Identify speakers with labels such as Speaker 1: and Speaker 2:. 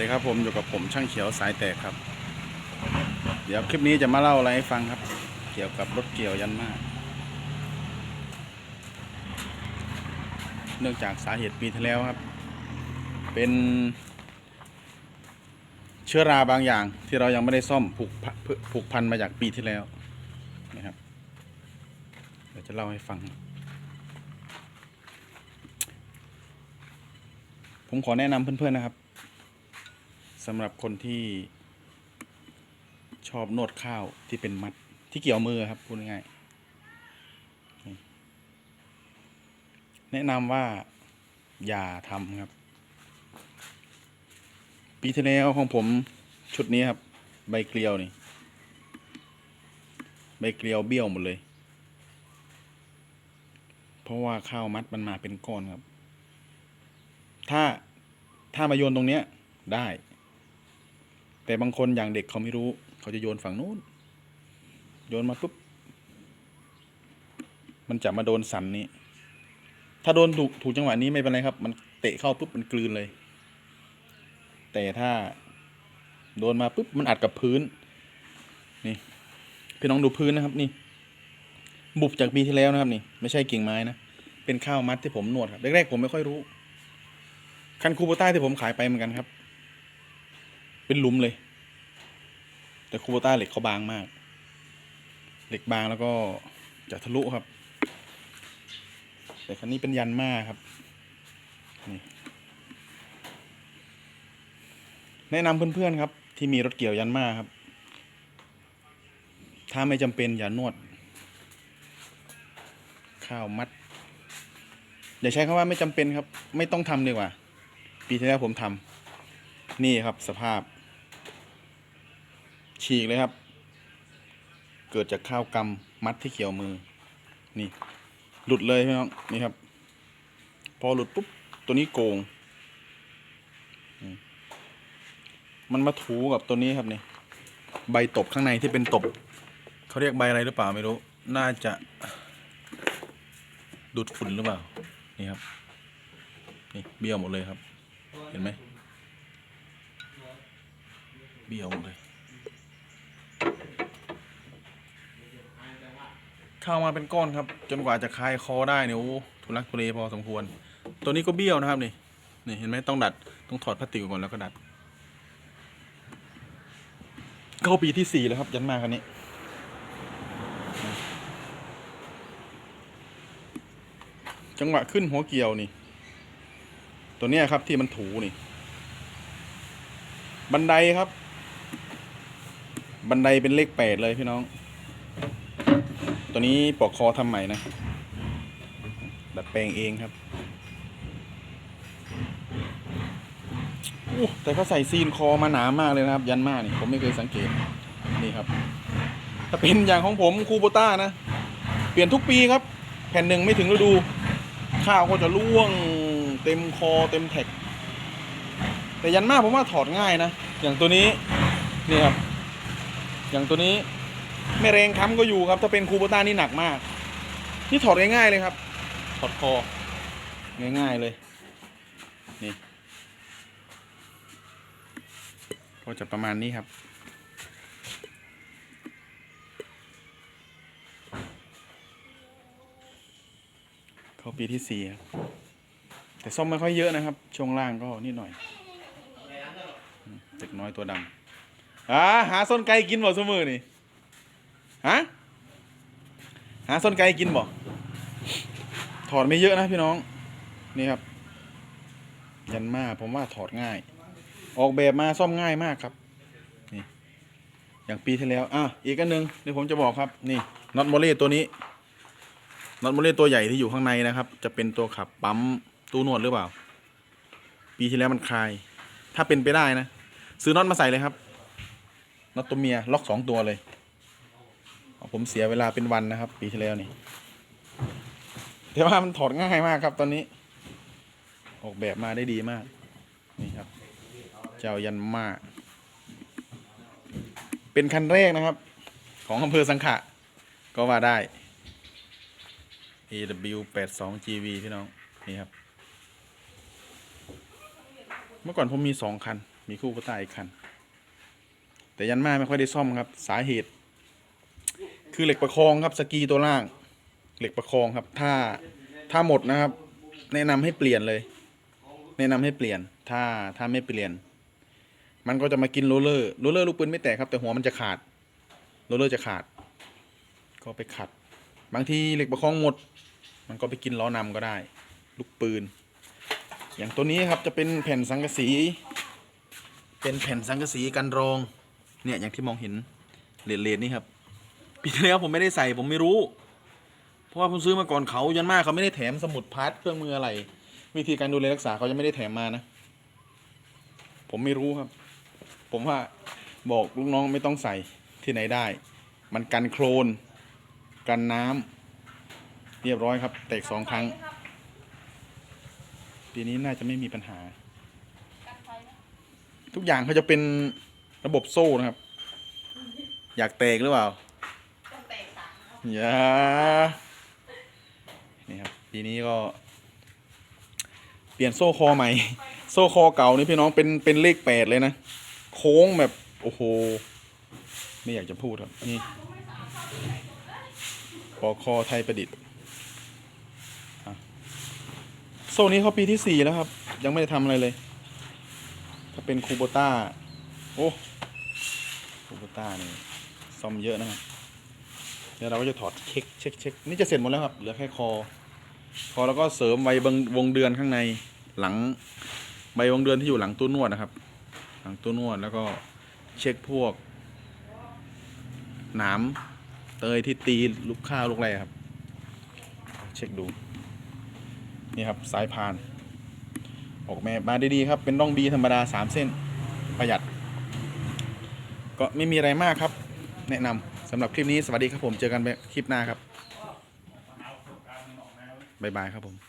Speaker 1: ดีครับผมอยู่กับผมช่างเขียวสายแตกครับ เดี๋ยวคลิปนี้จะมาเล่าอะไรให้ฟังครับ เกี่ยวกับรถเกี่ยวยันมาก เนื่องจากสาเหตุปีที่แล้วครับ เป็นเชื้อราบางอย่างที่เรายังไม่ได้ซ่อมผูกผูกพันมาจากปีที่แล้วนะครับเดี๋ยวจะเล่าให้ฟัง ผมขอแนะนำเพื่อนๆนะครับ สำหรับคนที่ชอบนวดข้าวที่เป็นมัดที่เกี่ยวมือครับพูดง่ายแนะนำว่าอย่าทำครับ ปีที่แล้วของผมชุดนี้ครับ ใบเกลียวนี่ ใบเกลียวเบี้ยวหมดเลย เพราะว่าข้าวมัดมันมาเป็นก้อนครับ ถ้าถ้ามาโยนตรงเนี้ยได้ แต่บางคนอย่างเด็กเขาไม่รู้ เขาจะโยนฝั่งนู้น โยนมาปุ๊บ มันจะมาโดนสันนี้ ถ้าโดนถูกถูกจังหวะนี้ไม่เป็นไรครับ มันเตะเข้าปุ๊บมันกลืนเลย แต่ถ้าโดนมาปุ๊บมันอัดกับพื้น นี่พี่น้องดูพื้นนะครับ นี่ บุบจากปีที่แล้วนะครับนี่ ไม่ใช่กิ่งไม้นะ เป็นข้าวมัดที่ผมนวดครับแรกๆผมไม่ค่อยรู้ คันคูโบต้าที่ผมขายไปเหมือนกันครับ เป็นหลุมเลย แต่คูโบต้าเหล็กเขาบางมาก เหล็กบางแล้วก็จะทะลุครับ แต่คันนี้เป็นยันมาครับนี่แนะนำเพื่อนๆครับ ที่มีรถเกี่ยวยันมาครับ ถ้าไม่จำเป็นอย่านวด ข้าวมัด อย่าใช้คำว่าไม่จำเป็นครับ ไม่ต้องทำดีกว่า ปีที่แล้วผมทำนี่ครับสภาพ ฉีกเลยครับ เกิดจากข้าวกำมัดที่เกี่ยวมือ นี่ หลุดเลยพี่น้องนี่ครับ พอหลุดปุ๊บตัวนี้โกง มันมาถูกับตัวนี้ครับนี่ใบตบข้างในที่เป็นตบเขาเรียกใบอะไรหรือเปล่าไม่รู้ น่าจะดูดฝุ่นหรือเปล่า นี่ครับ นี่เบี้ยวหมดเลยครับ เห็นไหมเบี้ยวหมดเลย เข้ามาเป็นก้อนครับ จนกว่าจะคลายคอได้เนี่ยโอ้ทุลักทุเลพอสมควร ตัวนี้ก็เบี้ยวนะครับนี่นี่เห็นไหมต้องดัดต้องถอดพลาสติกออกก่อนแล้วก็ดัดเข้าปีที่สี่แล้วครับ ยันมาคันนี้จังหวะขึ้นหัวเกี่ยวนี่ ตัวเนี้ยครับที่มันถูนี่ บันไดครับ บันไดเป็นเลขแปดเลยพี่น้อง ตัวนี้ปอกคอทำใหม่นะ ดัดแปลงเองครับอู้แต่เขาใส่ซีนคอมาหนามากเลยนะครับ ยันมานี่ผมไม่เคยสังเกตนี่ครับ ถ้าเป็นอย่างของผมคูโบต้านะ เปลี่ยนทุกปีครับ แผ่นหนึ่งไม่ถึงฤดู ข้าวก็จะร่วงเต็มคอเต็มแท็ก แต่ยันมาผมว่าถอดง่ายนะ อย่างตัวนี้ นี่ครับ อย่างตัวนี้ ไม่แรงค้ำก็อยู่ครับ ถ้าเป็นคูโบต้านี่หนักมาก นี่ถอดง่ายๆเลยครับ ถอดคอ ง่ายๆเลย นี่ ก็จะประมาณนี้ครับ เข้าปีที่สี่ครับ แต่ซ่อมไม่ค่อยเยอะนะครับ ช่วงล่างก็นิดหน่อยอืมเด็กน้อยตัวดำอ่าหาส้นไก่กินบ่สมือนี่ ฮะหาส้นไก่กินบ่ถอดไม่เยอะนะพี่น้อง นี่ครับ ยันมาผมว่าถอดง่าย ออกแบบมาซ่อมง่ายมากครับ นี่ อย่างปีที่แล้ว อะ อีกอันหนึ่งเดี๋ยวผมจะบอกครับ นี่น็อตโมเล่ตัวนี้น็อตโมเล่ตัวใหญ่ที่อยู่ข้างในนะครับ จะเป็นตัวขับปั๊มตู้นวดหรือเปล่า ปีที่แล้วมันคลาย ถ้าเป็นไปได้นะ ซื้อน็อตมาใส่เลยครับน็อตตัวเมียล็อกสองตัวเลย ผมเสียเวลาเป็นวันนะครับ ปีที่แล้วนี่แต่ว่ามันถอดง่ายมากครับ ตอนนี้ ออกแบบมาได้ดีมาก นี่ครับ เจ้ายันมาเป็นคันแรกนะครับ ของอำเภอสังขะ ก็ว่าได้ AW 8 2 GV พี่น้อง นี่ครับ เมื่อก่อนผมมีสองคัน มีคู่ก็ตายอีกคัน แต่ยันมาไม่ค่อยได้ซ่อมครับ สาเหตุ คือเหล็กประคองครับสกีตัวล่าง เหล็กประคองครับ ถ้าถ้าหมดนะครับ แนะนำให้เปลี่ยนเลย แนะนำให้เปลี่ยน ถ้าถ้าไม่เปลี่ยน มันก็จะมากินโรเลอร์โรเลอร์ลูกปืนไม่แตกครับ แต่หัวมันจะขาดโรเลอร์จะขาด ก็ไปขัด บางทีเหล็กประคองหมด มันก็ไปกินล้อนำก็ได้ ลูกปืน อย่างตัวนี้ครับจะเป็นแผ่นสังกะสี เป็นแผ่นสังกะสีกันรอง เนี่ยอย่างที่มองเห็นเลดเลดนี่ครับ ปีที่แล้วผมไม่ได้ใส่ผมไม่รู้ เพราะว่าผมซื้อมาก่อนเขายันมากเขาไม่ได้แถมสมุดพาร์ทเครื่องมืออะไร วิธีการดูแลรักษาเขายังไม่ได้แถมมานะ ผมไม่รู้ครับ ผมว่าบอกลูกน้องไม่ต้องใส่ที่ไหนได้ มันกันโคลน กันน้ำเรียบร้อยครับ แตกสองครั้ง ปีนี้น่าจะไม่มีปัญหา ทุกอย่างเขาจะเป็นระบบโซ่นะครับ อยากแตกหรือเปล่า
Speaker 2: อ
Speaker 1: ย่านี่ครับปีนี้ก็ เปลี่ยนโซ่คอใหม่ โซ่คอเก่านี่พี่น้องเป็นเป็นเลขแปดเลยนะ โค้งแบบโอ้โห ไม่อยากจะพูดครับ นี่ปอคอไทยประดิษฐ์โซ่นี้เขาปีที่สี่แล้วครับ ยังไม่ได้ทำอะไรเลย ถ้าเป็นคูโบต้า โอ้คูโบต้านี่ซ่อมเยอะนะครับ เดี๋ยวเราก็จะถอดเช็คเช็คเช็คนี่จะเสร็จหมดแล้วครับเหลือแค่คอ คอแล้วก็เสริมใบวงเดือนข้างในหลังใบวงเดือนที่อยู่หลังตู้นวดนะครับ หลังตู้นวดแล้วก็เช็คพวกหนามเตยที่ตีลูกข้าวลูกอะไรครับ เช็คดู นี่ครับสายพาน ออกแบบมาดีๆครับ เป็นร่องบีธรรมดาสามเส้นประหยัด ก็ไม่มีอะไรมากครับ แนะนำ สำหรับคลิปนี้สวัสดีครับผม เจอกันคลิปหน้าครับ บ๊ายบายครับผม